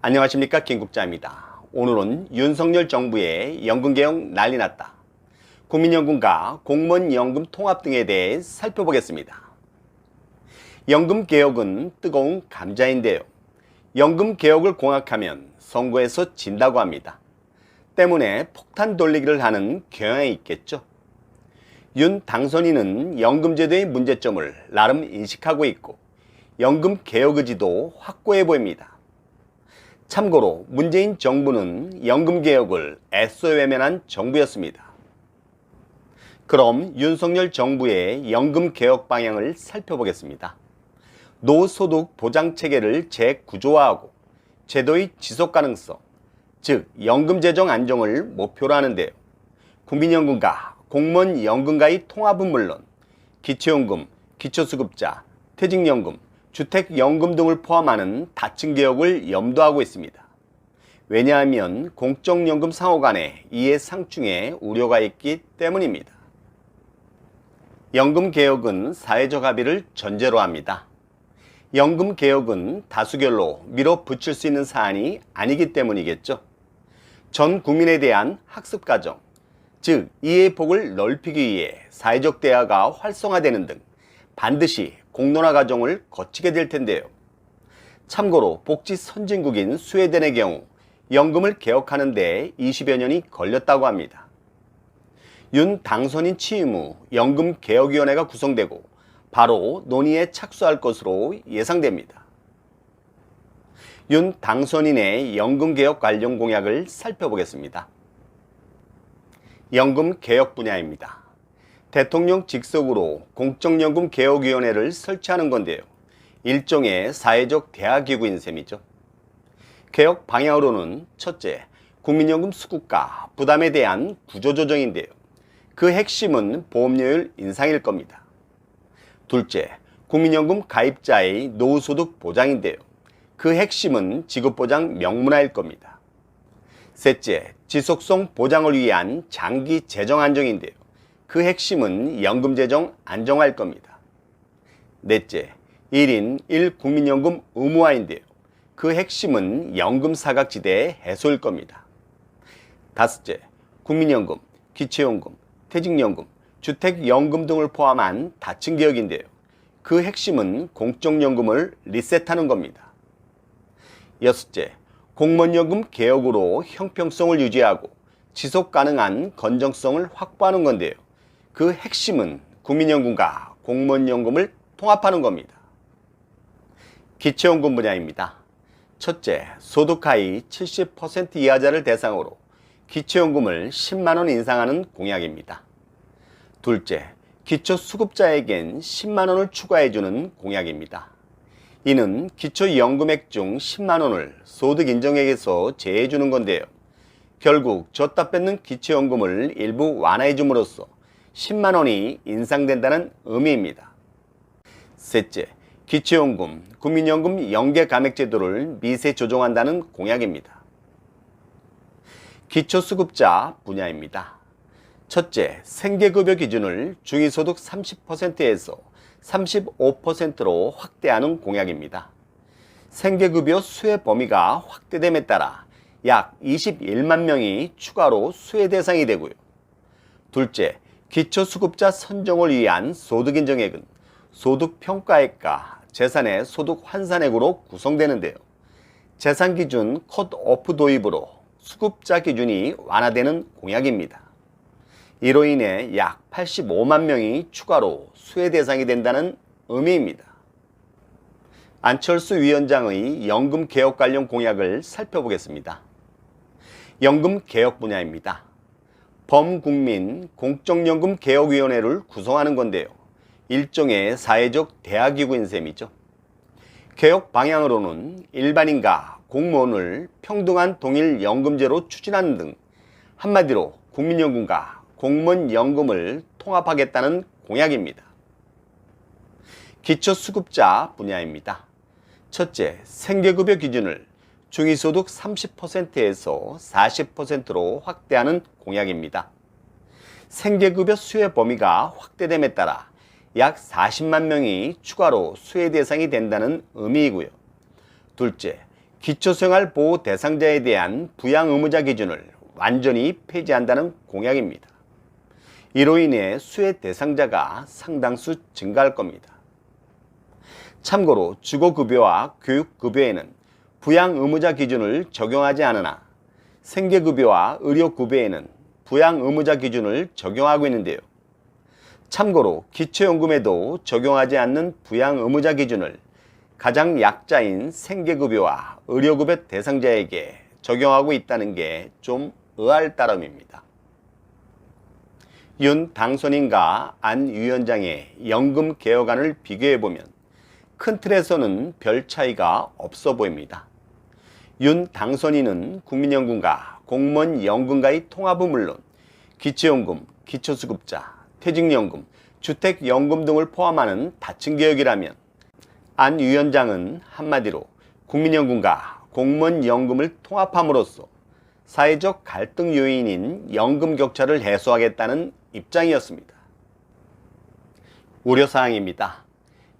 안녕하십니까 김국자입니다. 오늘은 윤석열 정부의 연금개혁 난리 났다. 국민연금과 공무원연금 통합 등에 대해 살펴보겠습니다. 연금개혁은 뜨거운 감자인데요. 연금개혁을 공약하면 선거에서 진다고 합니다. 때문에 폭탄 돌리기를 하는 경향이 있겠죠. 윤 당선인은 연금제도의 문제점을 나름 인식하고 있고 연금 개혁 의지도 확고해 보입니다. 참고로 문재인 정부는 연금 개혁을 애써 외면한 정부였습니다. 그럼 윤석열 정부의 연금 개혁 방향을 살펴보겠습니다. 노소득 보장 체계를 재구조화하고 제도의 지속 가능성, 즉 연금 재정 안정을 목표로 하는데요. 국민연금과 공무원 연금과의 통합은 물론 기초연금, 기초수급자, 퇴직연금, 주택연금 등을 포함하는 다층 개혁을 염두하고 있습니다. 왜냐하면 공적연금 상호 간의 이해 상충에 우려가 있기 때문입니다. 연금 개혁은 사회적 합의를 전제로 합니다. 연금 개혁은 다수결로 밀어붙일 수 있는 사안이 아니기 때문이겠죠. 전 국민에 대한 학습 과정, 즉 이해 폭을 넓히기 위해 사회적 대화가 활성화되는 등 반드시 공론화 과정을 거치게 될 텐데요. 참고로 복지 선진국인 스웨덴의 경우 연금을 개혁하는 데 20여 년이 걸렸다고 합니다. 윤 당선인 취임 후 연금 개혁위원회가 구성되고 바로 논의에 착수할 것으로 예상됩니다. 윤 당선인의 연금 개혁 관련 공약을 살펴보겠습니다. 연금 개혁 분야입니다. 대통령 직속으로 공적연금 개혁위원회를 설치하는 건데요. 일종의 사회적 대화기구인 셈이죠. 개혁 방향으로는 첫째, 국민연금 수급과 부담에 대한 구조조정인데요. 그 핵심은 보험료율 인상일 겁니다. 둘째, 국민연금 가입자의 노후소득 보장인데요. 그 핵심은 지급보장 명문화일 겁니다. 셋째, 지속성 보장을 위한 장기 재정 안정인데요. 그 핵심은 연금 재정 안정화일 겁니다. 넷째, 1인 1 국민연금 의무화인데요. 그 핵심은 연금 사각지대 해소일 겁니다. 다섯째, 국민연금, 기초연금, 퇴직연금, 주택연금 등을 포함한 다층 개혁인데요. 그 핵심은 공적연금을 리셋하는 겁니다. 여섯째, 공무원연금 개혁으로 형평성을 유지하고 지속 가능한 건정성을 확보하는 건데요. 그 핵심은 국민연금과 공무원연금을 통합하는 겁니다. 기초연금 분야입니다. 첫째, 소득하위 70% 이하자를 대상으로 기초연금을 10만원 인상하는 공약입니다. 둘째, 기초수급자에겐 10만원을 추가해주는 공약입니다. 이는 기초연금액 중 10만원을 소득인정액에서 제해주는 건데요. 결국 줬다 뺏는 기초연금을 일부 완화해줌으로써 10만원이 인상된다는 의미입니다. 셋째, 기초연금, 국민연금 연계감액제도를 미세 조정한다는 공약입니다. 기초수급자 분야입니다. 첫째, 생계급여 기준을 중위소득 30%에서 35%로 확대하는 공약입니다. 생계급여 수혜 범위가 확대됨에 따라 약 21만 명이 추가로 수혜 대상이 되고요. 둘째, 기초수급자 선정을 위한 소득인정액은 소득평가액과 재산의 소득 환산액으로 구성되는데요. 재산 기준 컷오프 도입으로 수급자 기준이 완화되는 공약입니다. 이로 인해 약 85만 명이 추가로 수혜 대상이 된다는 의미입니다. 안철수 위원장의 연금 개혁 관련 공약을 살펴보겠습니다. 연금 개혁 분야입니다. 범국민 공적연금 개혁위원회를 구성하는 건데요. 일종의 사회적 대화기구인 셈이죠. 개혁 방향으로는 일반인과 공무원을 평등한 동일 연금제로 추진하는 등 한마디로 국민연금과 공무원 연금을 통합하겠다는 공약입니다. 기초수급자 분야입니다. 첫째, 생계급여 기준을 중위소득 30%에서 40%로 확대하는 공약입니다. 생계급여 수혜 범위가 확대됨에 따라 약 40만 명이 추가로 수혜 대상이 된다는 의미이고요. 둘째, 기초생활보호 대상자에 대한 부양 의무자 기준을 완전히 폐지한다는 공약입니다. 이로 인해 수혜 대상자가 상당수 증가할 겁니다. 참고로 주거급여와 교육급여에는 부양 의무자 기준을 적용하지 않으나 생계급여와 의료급여에는 부양 의무자 기준을 적용하고 있는데요. 참고로 기초연금에도 적용하지 않는 부양 의무자 기준을 가장 약자인 생계급여와 의료급여 대상자에게 적용하고 있다는 게 좀 의아할 따름입니다. 윤 당선인과 안 위원장의 연금 개혁안을 비교해 보면 큰 틀에서는 별 차이가 없어 보입니다. 윤 당선인은 국민연금과 공무원 연금과의 통합은 물론 기초연금, 기초수급자, 퇴직연금, 주택연금 등을 포함하는 다층 개혁이라면 안 위원장은 한마디로 국민연금과 공무원 연금을 통합함으로써 사회적 갈등 요인인 연금 격차를 해소하겠다는 입장이었습니다. 우려사항입니다.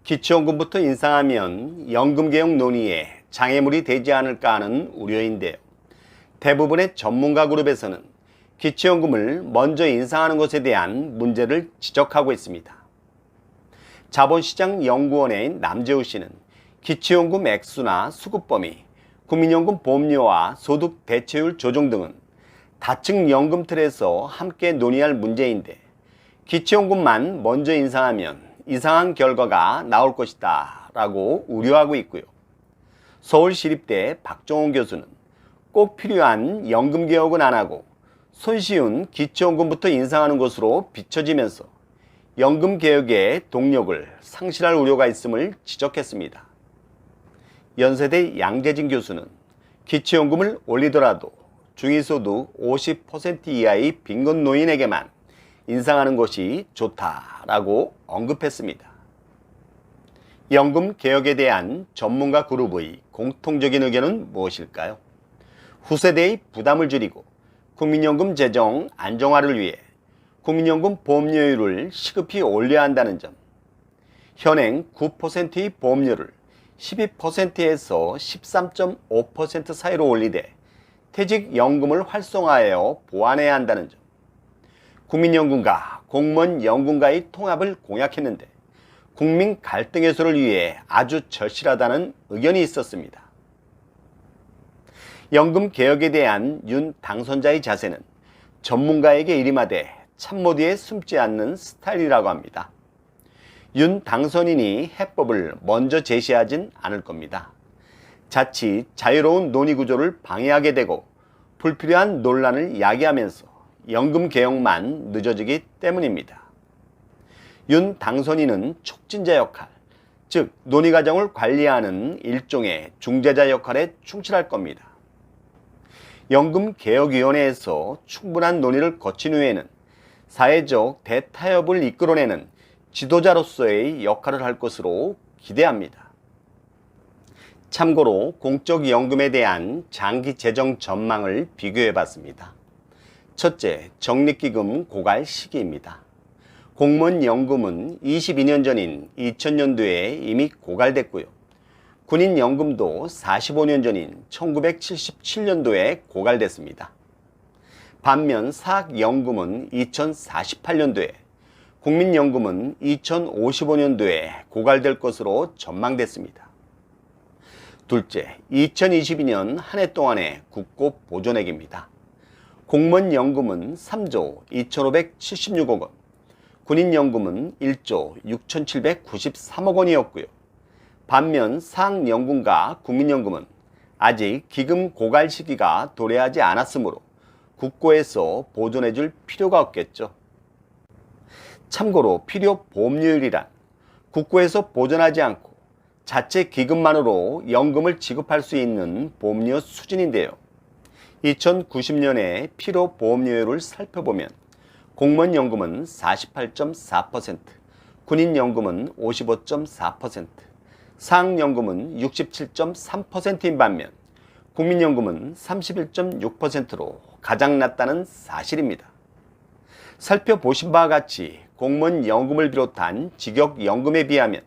기초연금부터 인상하면 연금개혁 논의에 장애물이 되지 않을까 하는 우려인데요. 대부분의 전문가 그룹에서는 기초연금을 먼저 인상하는 것에 대한 문제를 지적하고 있습니다. 자본시장 연구원의 남재우 씨는 기초연금 액수나 수급 범위, 국민연금 보험료와 소득 대체율 조정 등은 다층 연금 틀에서 함께 논의할 문제인데 기초연금만 먼저 인상하면 이상한 결과가 나올 것이다 라고 우려하고 있고요. 서울시립대 박정훈 교수는 꼭 필요한 연금 개혁은 안 하고 손쉬운 기초연금부터 인상하는 것으로 비춰지면서 연금 개혁의 동력을 상실할 우려가 있음을 지적했습니다. 연세대 양재진 교수는 기초연금을 올리더라도 중위소득 50% 이하의 빈곤 노인에게만 인상하는 것이 좋다라고 언급했습니다. 연금 개혁에 대한 전문가 그룹의 공통적인 의견은 무엇일까요? 후세대의 부담을 줄이고 국민연금 재정 안정화를 위해 국민연금 보험료율을 시급히 올려야 한다는 점, 현행 9%의 보험료를 12%에서 13.5% 사이로 올리되 퇴직연금을 활성화하여 보완해야 한다는 점, 국민연금과 공무원연금과의 통합을 공약했는데 국민 갈등 해소를 위해 아주 절실하다는 의견이 있었습니다. 연금 개혁에 대한 윤 당선자의 자세는 전문가에게 일임하되 참모 뒤에 숨지 않는 스타일이라고 합니다. 윤 당선인이 해법을 먼저 제시하진 않을 겁니다. 자칫 자유로운 논의 구조를 방해하게 되고 불필요한 논란을 야기하면서 연금 개혁만 늦어지기 때문입니다. 윤 당선인은 촉진자 역할, 즉 논의 과정을 관리하는 일종의 중재자 역할에 충실할 겁니다. 연금개혁위원회에서 충분한 논의를 거친 후에는 사회적 대타협을 이끌어내는 지도자로서의 역할을 할 것으로 기대합니다. 참고로 공적연금에 대한 장기 재정 전망을 비교해 봤습니다. 첫째, 적립기금 고갈 시기입니다. 공무원 연금은 22년 전인 2000년도에 이미 고갈됐고요. 군인 연금도 45년 전인 1977년도에 고갈됐습니다. 반면 사학연금은 2048년도에, 국민연금은 2055년도에 고갈될 것으로 전망됐습니다. 둘째, 2022년 한 해 동안의 국고 보존액입니다. 공무원 연금은 3조 2576억 원, 군인연금은 1조 6793억 원이었고요. 반면 사학연금과 국민연금은 아직 기금 고갈 시기가 도래하지 않았으므로 국고에서 보존해줄 필요가 없겠죠. 참고로 필요 보험료율이란 국고에서 보존하지 않고 자체 기금만으로 연금을 지급할 수 있는 보험료 수준인데요. 2090년에 필요 보험료율을 살펴보면 공무원연금은 48.4%, 군인연금은 55.4%, 사학연금은 67.3%인 반면 국민연금은 31.6%로 가장 낮다는 사실입니다. 살펴보신 바와 같이 공무원 연금을 비롯한 직역 연금에 비하면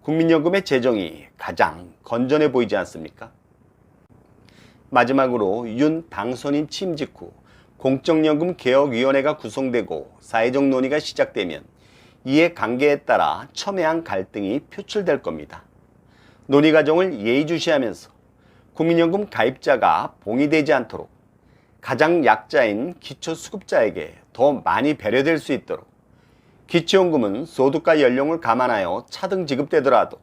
국민연금의 재정이 가장 건전해 보이지 않습니까? 마지막으로 윤 당선인 취임 직후 공적연금 개혁위원회가 구성되고 사회적 논의가 시작되면 이해 관계에 따라 첨예한 갈등이 표출될 겁니다. 논의 과정을 예의주시하면서 국민연금 가입자가 봉의되지 않도록 가장 약자인 기초수급자에게 더 많이 배려될 수 있도록 기초연금은 소득과 연령을 감안하여 차등 지급되더라도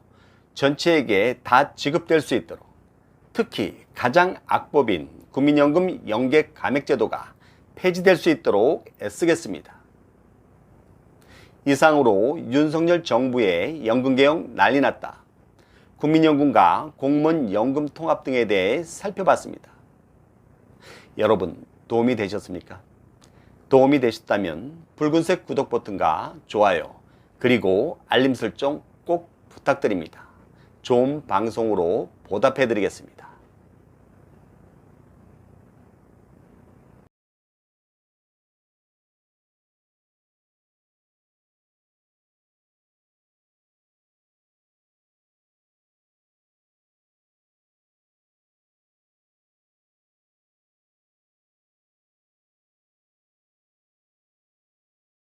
전체에게 다 지급될 수 있도록 특히 가장 악법인 국민연금 연계 감액제도가 폐지될 수 있도록 애쓰겠습니다. 이상으로 윤석열 정부의 연금개혁 난리 났다. 국민연금과 공무원 연금 통합 등에 대해 살펴봤습니다. 여러분 도움이 되셨습니까? 도움이 되셨다면 붉은색 구독 버튼과 좋아요 그리고 알림 설정 꼭 부탁드립니다. 좋은 방송으로 보답해 드리겠습니다.